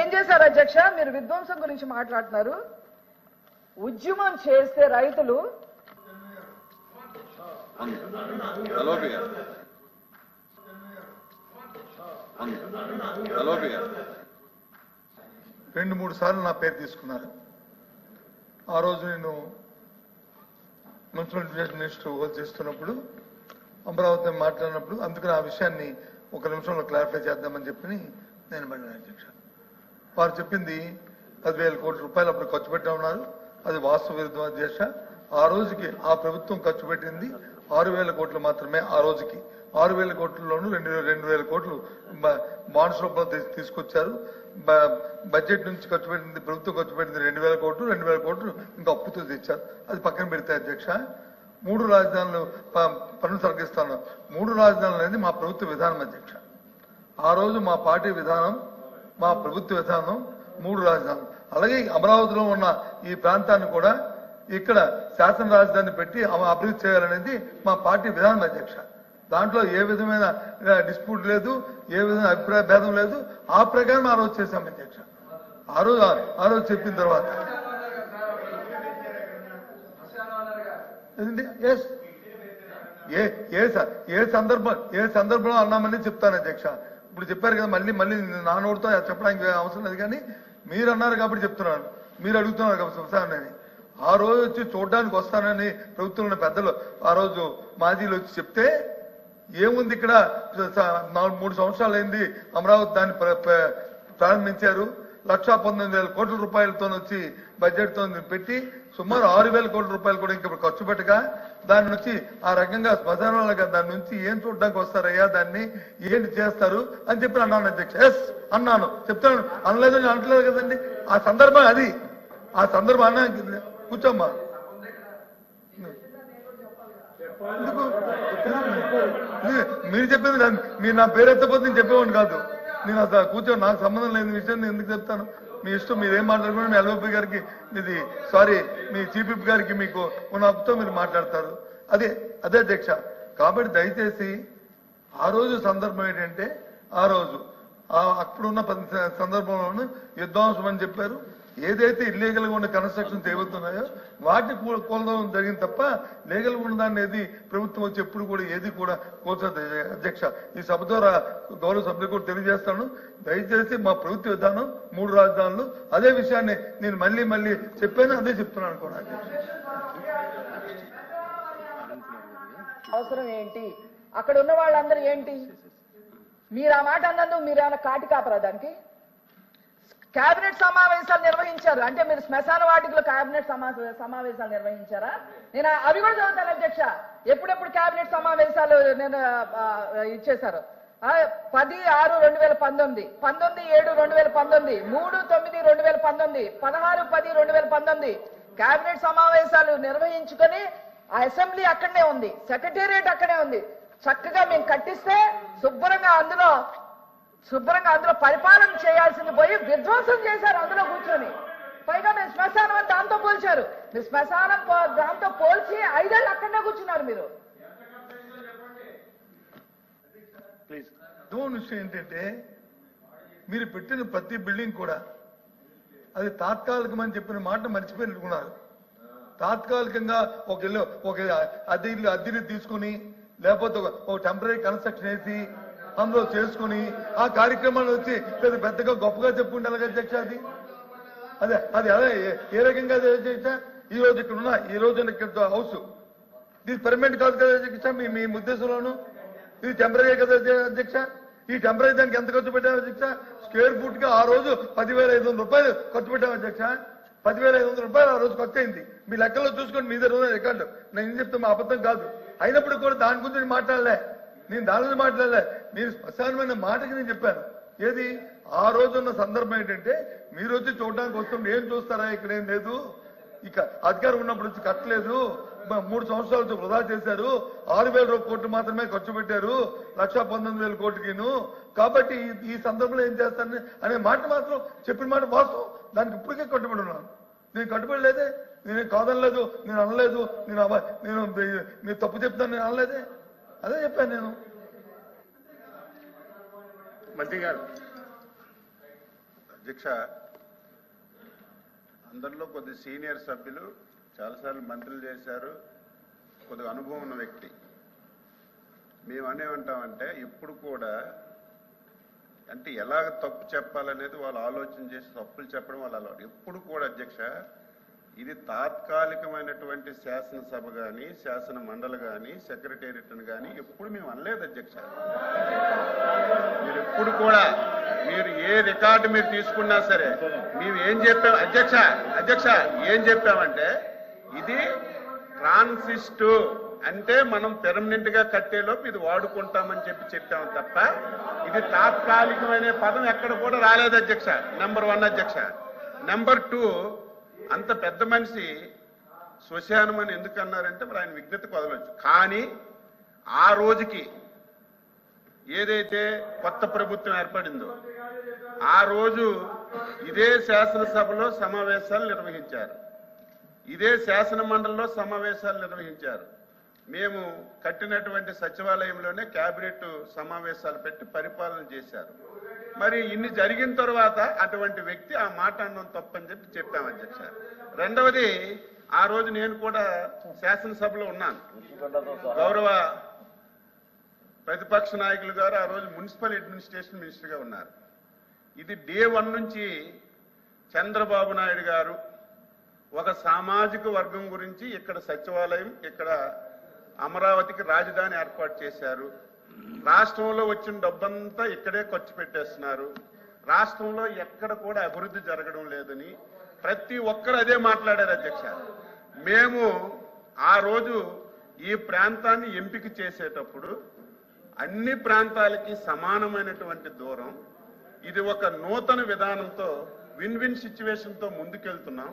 ఏం చేశారు అధ్యక్ష? మీరు విధ్వంసం గురించి మాట్లాడుతున్నారు. ఉద్యమం చేస్తే రైతులు రెండు మూడు సార్లు నా పేరు తీసుకున్నారు. ఆ రోజు నేను మున్సిపల్ ఎడ్యుకేషన్ మినిస్టర్ హోల్డ్ చేస్తున్నప్పుడు అమరావతి మాట్లాడినప్పుడు అందుకని ఆ విషయాన్ని ఒక నిమిషంలో క్లారిఫై చేద్దామని చెప్పి నేను పడిన అధ్యక్ష. వారు చెప్పింది పదివేల కోట్ల రూపాయలు అప్పుడు ఖర్చు పెట్టా ఉన్నారు అది వాస్తవ విరుద్ధం అధ్యక్ష. ఆ రోజుకి ఆ ప్రభుత్వం ఖర్చు పెట్టింది ఆరు వేల కోట్లు మాత్రమే ఆ రోజుకి. ఆరు వేల కోట్లలోనూ రెండు రెండు వేల కోట్లు బాండ్స్ రూపంలో తీసుకొచ్చారు. బ- బడ్జెట్ నుంచి ఖర్చు పెట్టింది ప్రభుత్వం ఖర్చు పెట్టింది రెండు వేల కోట్లు రెండు వేల కోట్లు ఇంకా అప్పుతో తెచ్చారు అది పక్కన పెడితే అధ్యక్ష. మూడు రాజధానులు ప- పన్ను మూడు రాజధానులు అనేది మా ప్రభుత్వ విధానం అధ్యక్ష. ఆ రోజు మా పార్టీ విధానం మా ప్రభుత్వ విధానం మూడు రాజధానులు. అలాగే అమరావతిలో ఉన్న ఈ ప్రాంతాన్ని కూడా ఇక్కడ శాసన రాజధాని పెట్టి అభివృద్ధి చేయాలనేది మా పార్టీ విధానం అధ్యక్ష. దాంట్లో ఏ విధమైన డిస్ప్యూట్ లేదు ఏ విధమైన అభిప్రాయ భేదం లేదు. ఆ ప్రకారం ఆ రోజు చేశాం అధ్యక్ష. ఆ రోజు ఆ రోజు చెప్పిన తర్వాత. ఎస్ ఏ ఏ స- ఏ సందర్భం ఏ సందర్భంలో అన్నామని చెప్తాను అధ్యక్ష. ఇప్పుడు చెప్పారు కదా మళ్ళీ మళ్ళీ నా నోటితో చెప్పడానికి అవసరం లేదు కానీ మీరు అన్నారు కాబట్టి చెప్తున్నాను. మీరు అడుగుతున్నారు కాబట్టి సంసారాన్ని ఆ రోజు వచ్చి చూడడానికి వస్తానని ప్రభుత్వంలో పెద్దలు ఆ రోజు మాజీలు వచ్చి చెప్తే ఏముంది ఇక్కడ? నాలుగు మూడు సంవత్సరాలు అయింది అమరావతి దాన్ని ప్ర- ప్రారంభించారు. లక్షా పంతొమ్మిది వేల కోట్ల రూపాయలతో వచ్చి బడ్జెట్తో పెట్టి సుమారు ఆరు వేల కోట్ల రూపాయలు కూడా ఇంకా ఖర్చు పెట్టగా దాని నుంచి ఆ రకంగా శ్మశానాలుగా దాని నుంచి ఏం చూడడానికి వస్తారయ్యా? దాన్ని ఏంటి చేస్తారు? అని చెప్పి అన్నాను అధ్యక్ష. ఎస్ అన్నాను. చెప్తాను. అనలేదు అనట్లేదు కదండి. ఆ సందర్భం అది. ఆ సందర్భం అన్నా కూర్చోమ్మా. ఎందుకు? మీరు చెప్పింది మీరు నా పేరు ఎత్తపోతే నేను చెప్పేవాడిని కాదు. నేను అసలు కూర్చో నాకు సంబంధం లేని విషయం నేను ఎందుకు చెప్తాను? మీ ఇష్టం మీరేం ఏం మాట్లాడుకున్నా మీ ఎల్ఓపి గారికి ఇది సారీ మీ చీఫ్ గారికి మీకు ఉన్న హక్కుతో మీరు మాట్లాడతారు. అదే అదే అధ్యక్ష. కాబట్టి దయచేసి ఆ రోజు సందర్భం ఏంటంటే ఆ రోజు అప్పుడున్న పరి- సందర్భంలోనూ విధ్వంసం అని చెప్పారు. ఏదైతే ఇల్లీగల్గా ఉన్న కన్స్ట్రక్షన్ ఏవైతున్నాయో వాటిని కూ- జరిగింది తప్ప లీగల్ ఉన్న దాన్ని ఏది ప్రభుత్వం వచ్చి ఎప్పుడు కూడా ఏది కూడా కోల్చదు. అధ్యక్ష ఈ సభ ద్వారా గౌరవ సభ్యులు కూడా తెలియజేస్తాను. దయచేసి మా ప్రభుత్వ విధానం మూడు రాజధానులు అదే విషయాన్ని నేను మళ్ళీ మళ్ళీ చెప్పాను అదే చెప్తున్నాను కూడా. అవసరం ఏంటి? అక్కడ ఉన్న వాళ్ళందరూ ఏంటి? మీరు ఆ మాట అన్నందుకు మీరు ఏమైనా కాటి కాపరా దానికి? కేబినెట్ సమావేశాలు నిర్వహించారు. అంటే మీరు శ్మశాన వాటికలో కేబినెట్ సమా- సమావేశాలు నిర్వహించారా? నేను అవి కూడా చదువుతాను అధ్యక్ష. ఎప్పుడెప్పుడు కేబినెట్ సమావేశాలు నేను ఇచ్చేశారు? పది ఆరు రెండు వేల పంతొమ్మిది. పంతొమ్మిది ఏడు రెండు వేల పంతొమ్మిది. మూడు తొమ్మిది రెండు వేల పంతొమ్మిది. పదహారు పది రెండు వేల పంతొమ్మిది. కేబినెట్ సమావేశాలు నిర్వహించుకొని ఆ అసెంబ్లీ అక్కడనే ఉంది. సెక్రటేరియట్ అక్కడే ఉంది. చక్కగా మేము కట్టిస్తే శుభ్రంగా అందులో శుభ్రంగా అందులో పరిపాలన చేయాల్సింది పోయి విధ్వంసం చేశారు అందులో కూర్చొని. పైగా మీరు శ్మశానం అని దాంతో పోల్చారు. మీరు శ్మశానం దాంతో పోల్చి ఐదేళ్ళు అక్కడనే కూర్చున్నారు మీరు. విషయం ఏంటంటే మీరు పెట్టిన ప్రతి బిల్డింగ్ కూడా అది తాత్కాలికమని చెప్పిన మాట మర్చిపోయినట్టుకున్నారు తాత్కాలికంగా ఒక ఇల్లు ఒక అద్దె ఇల్లు అద్దెని తీసుకుని లేకపోతే ఒక- ఒక టెంపరీ కన్స్ట్రక్షన్ వేసి అందులో చేసుకుని ఆ కార్యక్రమాలు వచ్చి పెద్ద పెద్దగా గొప్పగా చెప్పుకుంటే ఎలాగ అధ్యక్ష అది. అదే అది అదే ఏ- ఏ రకంగా అధ్యక్ష? ఈ రోజు ఇక్కడ ఉన్న ఈ రోజు ఇక్కడ హౌస్. ఇది పర్మనెంట్ కాదు కదా అధ్యక్ష మీ మీ ఉద్దేశంలోను ఇది టెంపరీ కదా అధ్యక్ష? ఈ టెంపరీ దానికి ఎంత ఖర్చు పెట్టాం అధ్యక్ష? స్క్వేర్ ఫుట్గా ఆ రోజు పదివేల ఐదు వందల రూపాయలు ఖర్చు పెట్టాం అధ్యక్ష. పదివేల ఐదు వందల రూపాయలు ఆ రోజు ఖర్చు అయింది. మీ లెక్కలో చూసుకోండి మీ దగ్గర రికార్డు నేను ఏం చెప్తాను మా అబద్ధం కాదు. అయినప్పుడు కూడా దాని గురించి మాట్లాడలే. నేను దాని గురించి మాట్లాడలే. మీరు స్పష్టమైన మాటకి నేను చెప్పాను. ఏది? ఆ రోజు ఉన్న సందర్భం ఏంటంటే మీరు వచ్చి చూడడానికి వస్తుంటే ఏం చూస్తారా? ఇక్కడ ఏం లేదు. ఇక అధికారం ఉన్నప్పుడు వచ్చి కట్టలేదు. మూడు సంవత్సరాలు వృధా చేశారు. ఆరు వేల కోట్లు మాత్రమే ఖర్చు పెట్టారు. లక్ష పంతొమ్మిది వేల కోట్లకిను. కాబట్టి ఈ- సందర్భంలో ఏం చేస్తాను అనే మాట మాత్రం చెప్పిన మాట వాస్తవం. దానికి ఇప్పటికే కట్టుబడి ఉన్నాను. నేను కట్టుబడి లేదే. నేను కాదనలేదు. నేను అనలేదు. నేను నేను మీరు తప్పు చెప్తాను నేను అనలేదే. అదే చెప్పాను నేను. మంత్రి గారు అధ్యక్ష అందరిలో కొద్ది సీనియర్ సభ్యులు చాలాసార్లు మంత్రులు చేశారు. కొద్దిగా అనుభవం ఉన్న వ్యక్తి. మేము అనేమంటామంటే ఇప్పుడు కూడా అంటే ఎలాగ తప్పు చెప్పాలనేది వాళ్ళు ఆలోచన చేసి తప్పులు చెప్పడం వాళ్ళ అలవాటు. ఎప్పుడు కూడా అధ్యక్ష ఇది తాత్కాలికమైనటువంటి శాసనసభ కానీ శాసన మండలి కానీ సెక్రటేరియట్ని కానీ ఎప్పుడు మేము అనలేదు అధ్యక్ష. మీరు ఎప్పుడు కూడా మీరు ఏ రికార్డు మీరు తీసుకున్నా సరే మేము ఏం చెప్పాం? అధ్యక్ష అధ్యక్ష ఏం చెప్పామంటే ఇది ట్రాన్సిస్టు అంటే మనం పెర్మనెంట్గా కట్టేలోపు ఇది వాడుకుంటామని చెప్పి చెప్పాము తప్ప ఇది తాత్కాలికమైన పదం ఎక్కడ కూడా రాలేదు అధ్యక్ష. నెంబర్ వన్ అధ్యక్ష. నెంబర్ టూ అంత పెద్ద మనిషి శ్మశానం అని ఎందుకు అన్నారంటే మరి ఆయన విజ్ఞతకు కొదలవచ్చు కానీ ఆ రోజుకి ఏదైతే కొత్త ప్రభుత్వం ఏర్పడిందో ఆ రోజు ఇదే శాసనసభలో సమావేశాలు నిర్వహించారు. ఇదే శాసన మండలిలో సమావేశాలు నిర్వహించారు. మేము కట్టినటువంటి సచివాలయంలోనే కేబినెట్ సమావేశాలు పెట్టి పరిపాలన చేశారు. మరి ఇన్ని జరిగిన తర్వాత అటువంటి వ్యక్తి ఆ మాట అనడం తప్పని చెప్పి చెప్పాం అధ్యక్ష. రెండవది ఆ రోజు నేను కూడా శాసనసభలో ఉన్నాను. గౌరవ ప్రతిపక్ష నాయకులు గారు ఆ రోజు మున్సిపల్ అడ్మినిస్ట్రేషన్ మినిస్టర్గా ఉన్నారు. ఇది డే వన్ నుంచి చంద్రబాబు నాయుడు గారు ఒక సామాజిక వర్గం గురించి ఇక్కడ సచివాలయం ఇక్కడ అమరావతికి రాజధాని ఏర్పాటు చేశారు. రాష్ట్రంలో వచ్చిన డబ్బంతా ఇక్కడే ఖర్చు పెట్టేస్తున్నారు. రాష్ట్రంలో ఎక్కడ కూడా అభివృద్ధి జరగడం లేదని ప్రతి ఒక్కరు అదే మాట్లాడారు అధ్యక్ష. మేము ఆ రోజు ఈ ప్రాంతాన్ని ఎంపిక చేసేటప్పుడు అన్ని ప్రాంతాలకి సమానమైనటువంటి దూరం ఇది ఒక నూతన విధానంతో విన్ విన్ సిచ్యువేషన్తో ముందుకెళ్తున్నాం.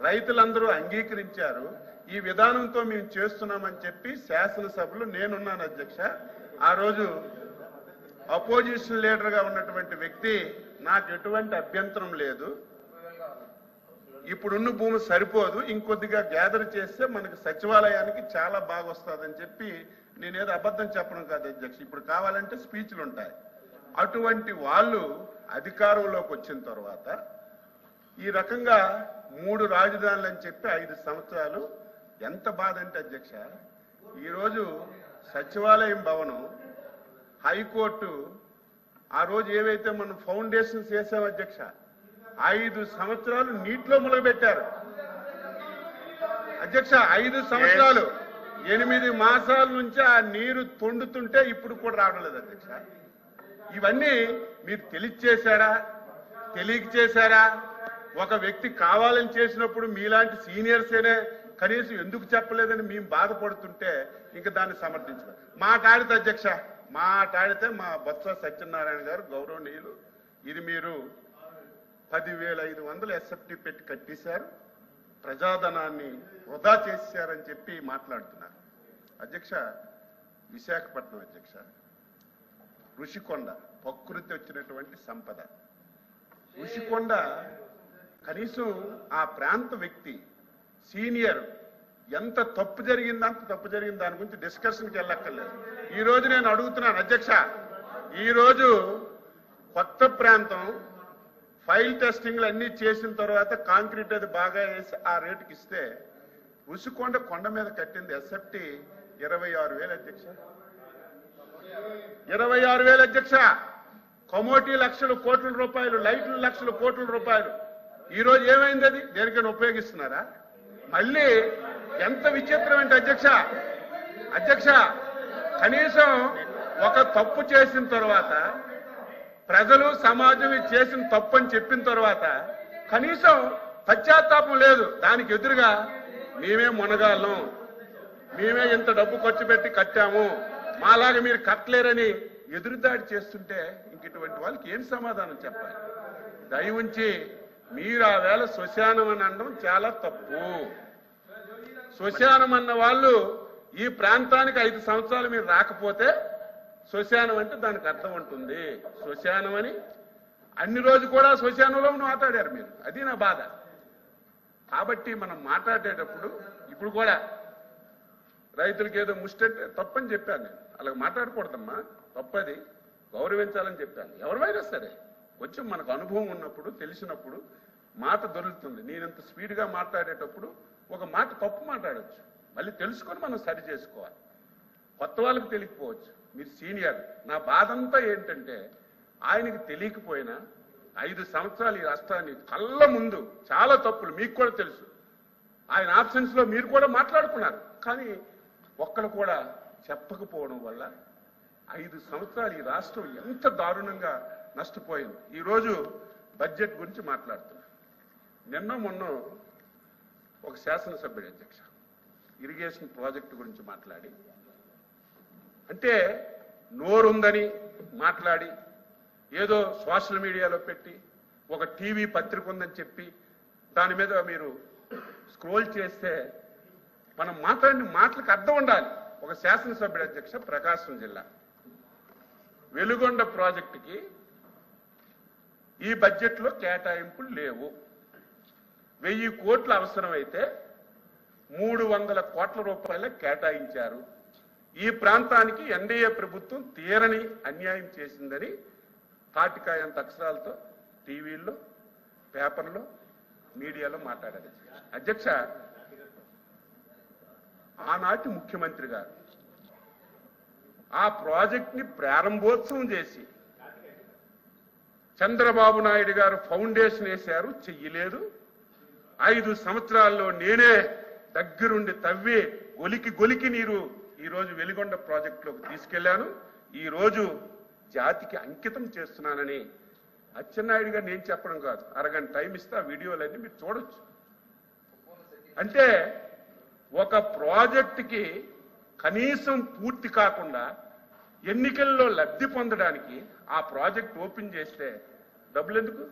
రైతులందరూ అంగీకరించారు. ఈ విధానంతో మేము చేస్తున్నామని చెప్పి శాసనసభలు నేనున్నాను అధ్యక్ష. ఆ రోజు అపోజిషన్ లీడర్గా ఉన్నటువంటి వ్యక్తి నాకు ఎటువంటి అభ్యంతరం లేదు. ఇప్పుడున్న భూమి సరిపోదు ఇంకొద్దిగా గ్యాదర్ చేస్తే మనకి సచివాలయానికి చాలా బాగా వస్తుందని చెప్పి నేనేదో అబద్ధం చెప్పడం కాదు అధ్యక్ష. ఇప్పుడు కావాలంటే స్పీచ్లు ఉంటాయి. అటువంటి వాళ్ళు అధికారంలోకి వచ్చిన తర్వాత ఈ రకంగా మూడు రాజధానులు అని చెప్పి ఐదు సంవత్సరాలు ఎంత బాధ అంటే అధ్యక్ష ఈరోజు సచివాలయం భవనం హైకోర్టు ఆ రోజు ఏవైతే మనం ఫౌండేషన్స్ వేసాం అధ్యక్ష ఐదు సంవత్సరాలు నీటిలో మొలగబెట్టారు అధ్యక్ష ఐదు సంవత్సరాలు. ఎనిమిది మాసాల నుంచి ఆ నీరు తొండుతుంటే ఇప్పుడు కూడా రావడం లేదు అధ్యక్ష. ఇవన్నీ మీరు తెలియచేశారా? తెలియక చేశారా ఒక వ్యక్తి కావాలని చేసినప్పుడు మీలాంటి సీనియర్సేనే కనీసం ఎందుకు చెప్పలేదని మేము బాధపడుతుంటే ఇంకా దాన్ని సమర్థించడం మాట్లాడితే అధ్యక్ష మాట్లాడితే మా బొత్స సత్యనారాయణ గారు గౌరవనీయులు ఇది మీరు పదివేల ఐదు వందలు ఎస్ఎఫ్టీ పెట్టి కట్టేశారు ప్రజాధనాన్ని వృధా చేశారని చెప్పి మాట్లాడుతున్నారు. అధ్యక్ష విశాఖపట్నం అధ్యక్ష ఋషికొండ ప్రకృతి వచ్చినటువంటి సంపద. ఋషికొండ కనీసం ఆ ప్రాంత వ్యక్తి సీనియర్ ఎంత తప్పు జరిగిందో అంత తప్పు జరిగింది దాని గురించి డిస్కషన్కి వెళ్ళక్కర్లేదు. ఈ రోజు నేను అడుగుతున్నాను అధ్యక్ష ఈరోజు కొత్త ప్రాంతం ఫైల్ టెస్టింగ్లు అన్ని చేసిన తర్వాత కాంక్రీట్ అది బాగా వేసి ఆ రేటుకి ఇస్తే ఉసుకొండ కొండ మీద కట్టింది ఎస్ఎఫ్టీ ఇరవై ఆరు వేలు అధ్యక్ష. ఇరవై ఆరు వేలు అధ్యక్ష. కమోటీ లక్షల కోట్ల రూపాయలు లైట్లు లక్షల కోట్ల రూపాయలు. ఈ రోజు ఏమైంది అది? దేనికైనా ఉపయోగిస్తున్నారా? మళ్ళీ ఎంత విచిత్రం అంటే అధ్యక్ష? అధ్యక్ష కనీసం ఒక తప్పు చేసిన తర్వాత ప్రజలు సమాజం చేసిన తప్పు అని చెప్పిన తర్వాత కనీసం పశ్చాత్తాపం లేదు. దానికి ఎదురుగా మేమే మునగాలం మేమే ఇంత డబ్బు ఖర్చు పెట్టి కట్టాము. మాలాగా మీరు కట్టలేరని ఎదురుదాడి చేస్తుంటే ఇంక ఇటువంటి వాళ్ళకి ఏం సమాధానం చెప్పాలి? దయ ఉంచి మీరు ఆ వేళ శ్మశానం అని అనడం చాలా తప్పు. శ్మశానం అన్న వాళ్ళు ఈ ప్రాంతానికి ఐదు సంవత్సరాలు మీరు రాకపోతే శ్మశానం అంటే దానికి అర్థం ఉంటుంది. శ్మశానం అని అన్ని రోజు కూడా శ్మశానంలో మాట్లాడారు మీరు. అది నా బాధ. కాబట్టి మనం మాట్లాడేటప్పుడు ఇప్పుడు కూడా రైతులకి ఏదో ముష్టంటే తప్పని చెప్పాను నేను. అలాగ మాట్లాడకూడదమ్మా. తప్పది. గౌరవించాలని చెప్పాను. ఎవరిమైనా సరే కొంచెం మనకు అనుభవం ఉన్నప్పుడు తెలిసినప్పుడు మాట దొరుకుతుంది. నేనంత స్పీడ్గా మాట్లాడేటప్పుడు ఒక మాట తప్పు మాట్లాడచ్చు. మళ్ళీ తెలుసుకొని మనం సరి చేసుకోవాలి. కొత్త వాళ్ళకి తెలియకపోవచ్చు. మీరు సీనియర్. నా బాధంతా ఏంటంటే ఆయనకి తెలియకపోయినా ఐదు సంవత్సరాలు ఈ రాష్ట్రాన్ని కళ్ళ ముందు చాలా తప్పులు మీకు కూడా తెలుసు. ఆయన ఆప్షన్స్లో మీరు కూడా మాట్లాడుకున్నారు. కానీ ఒక్కరు కూడా చెప్పకపోవడం వల్ల ఐదు సంవత్సరాలు ఈ రాష్ట్రం ఎంత దారుణంగా నష్టపోయింది. ఈరోజు బడ్జెట్ గురించి మాట్లాడుతున్నారు నిన్న మొన్న ఒక శాసనసభ్యుడు అధ్యక్ష ఇరిగేషన్ ప్రాజెక్టు గురించి మాట్లాడి అంటే నోరుందని మాట్లాడి ఏదో సోషల్ మీడియాలో పెట్టి ఒక టీవీ పత్రిక ఉందని చెప్పి దాని మీద మీరు స్క్రోల్ చేస్తే మనం మాట్లాడిన మాటలకు అర్థం ఉండాలి. ఒక శాసనసభ్యుడు అధ్యక్ష ప్రకాశం జిల్లా. వెలుగొండ ప్రాజెక్టుకి ఈ బడ్జెట్లో కేటాయింపులు లేవు. వెయ్యి కోట్లు అవసరమైతే మూడు వందల కోట్ల రూపాయల కేటాయించారు. ఈ ప్రాంతానికి ఎన్డీఏ ప్రభుత్వం తీరని అన్యాయం చేసిందని తాటికాయంత అక్షరాలతో టీవీల్లో పేపర్లో మీడియాలో మాట్లాడారు. అధ్యక్ష ఆనాటి ముఖ్యమంత్రి గారు ఆ ప్రాజెక్ట్ని ప్రారంభోత్సవం చేసి చంద్రబాబు నాయుడు గారు ఫౌండేషన్ వేశారు చెయ్యలేదు. ఐదు సంవత్సరాల్లో నేనే దగ్గరుండి తవ్వి గొలికి గొలికి నీరు ఈరోజు వెలిగొండ ప్రాజెక్టులోకి తీసుకెళ్ళాను ఈ రోజు జాతికి అంకితం చేస్తున్నానని అచ్చెన్నాయుడు గారు నేను చెప్పడం కాదు. అరగంట టైం ఇస్తే ఆ వీడియోలన్నీ మీరు చూడొచ్చు. అంటే ఒక ప్రాజెక్టుకి కనీసం పూర్తి కాకుండా ఎన్నికల్లో లబ్ధి పొందడానికి ఆ ప్రాజెక్ట్ ఓపెన్ చేస్తే డబ్బులు ఎందుకు?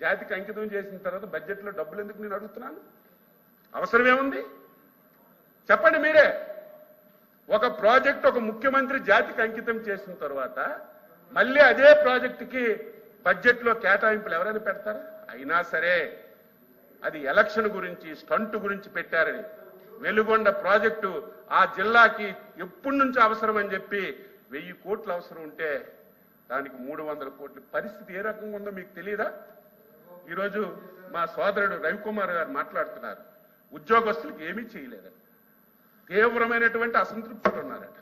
జాతికి అంకితం చేసిన తర్వాత బడ్జెట్లో డబ్బులు ఎందుకు నేను అడుగుతున్నాను? అవసరమేముంది? చెప్పండి మీరే. ఒక ప్రాజెక్ట్ ఒక ముఖ్యమంత్రి జాతికి అంకితం చేసిన తర్వాత మళ్ళీ అదే ప్రాజెక్టుకి బడ్జెట్లో కేటాయింపులు ఎవరైనా పెడతారా? అయినా సరే అది ఎలక్షన్ గురించి స్టంట్ గురించి పెట్టారని. వెలుగొండ ప్రాజెక్టు ఆ జిల్లాకి ఎప్పటి నుంచి అవసరం అని చెప్పి వెయ్యి కోట్లు అవసరం ఉంటే దానికి మూడు వందల కోట్ల పరిస్థితి ఏ రకంగా ఉందో మీకు తెలియదా ఈరోజు మా సోదరుడు రవికుమార్ గారు మాట్లాడుతున్నారు. ఉద్యోగస్తులకు ఏమీ చేయలేదట. తీవ్రమైనటువంటి అసంతృప్తులు ఉన్నారట.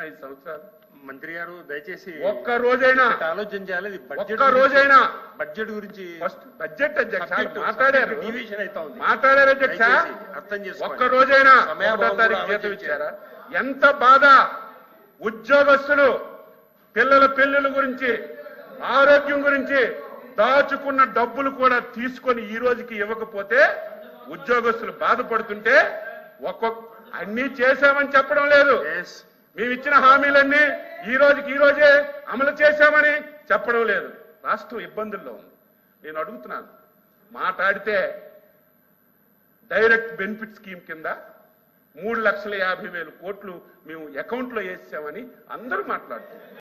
ఐదు సంవత్సరాలు. మంత్రి గారు దయచేసి ఒక్క రోజైనా ఆలోచన చేయాలి. ఇది బడ్జెట్ ఒక్క రోజైనా బడ్జెట్ గురించి ఫస్ట్ బడ్జెట్ అధ్యక్ష మాట్లాడారు. deviation అవుతా ఉంది. మాట్లాడారు అధ్యక్ష. అర్థం చేసుకోండి. ఒక్క రోజైనా ఒకటో తారీఖు జీతం. ఇచ్చారా? ఎంత బాధ! ఉద్యోగస్తులు పిల్లల పెళ్ళిళ్ళ గురించి ఆరోగ్యం గురించి దాచుకున్న డబ్బులు కూడా తీసుకొని ఈ రోజుకి ఇవ్వకపోతే ఉద్యోగస్తులు బాధపడుతుంటే ఒక్కొక్క అన్ని చేశామని చెప్పడం లేదు. మేము ఇచ్చిన హామీలన్నీ ఈ రోజుకి ఈ రోజే అమలు చేశామని చెప్పడం లేదు. రాష్ట్రం ఇబ్బందుల్లో ఉంది. నేను అడుగుతున్నాను మాట్లాడితే డైరెక్ట్ బెనిఫిట్ స్కీమ్ కింద మూడు లక్షల యాభై వేల కోట్లు మేము అకౌంట్లో వేసామని అందరూ మాట్లాడుతున్నారు.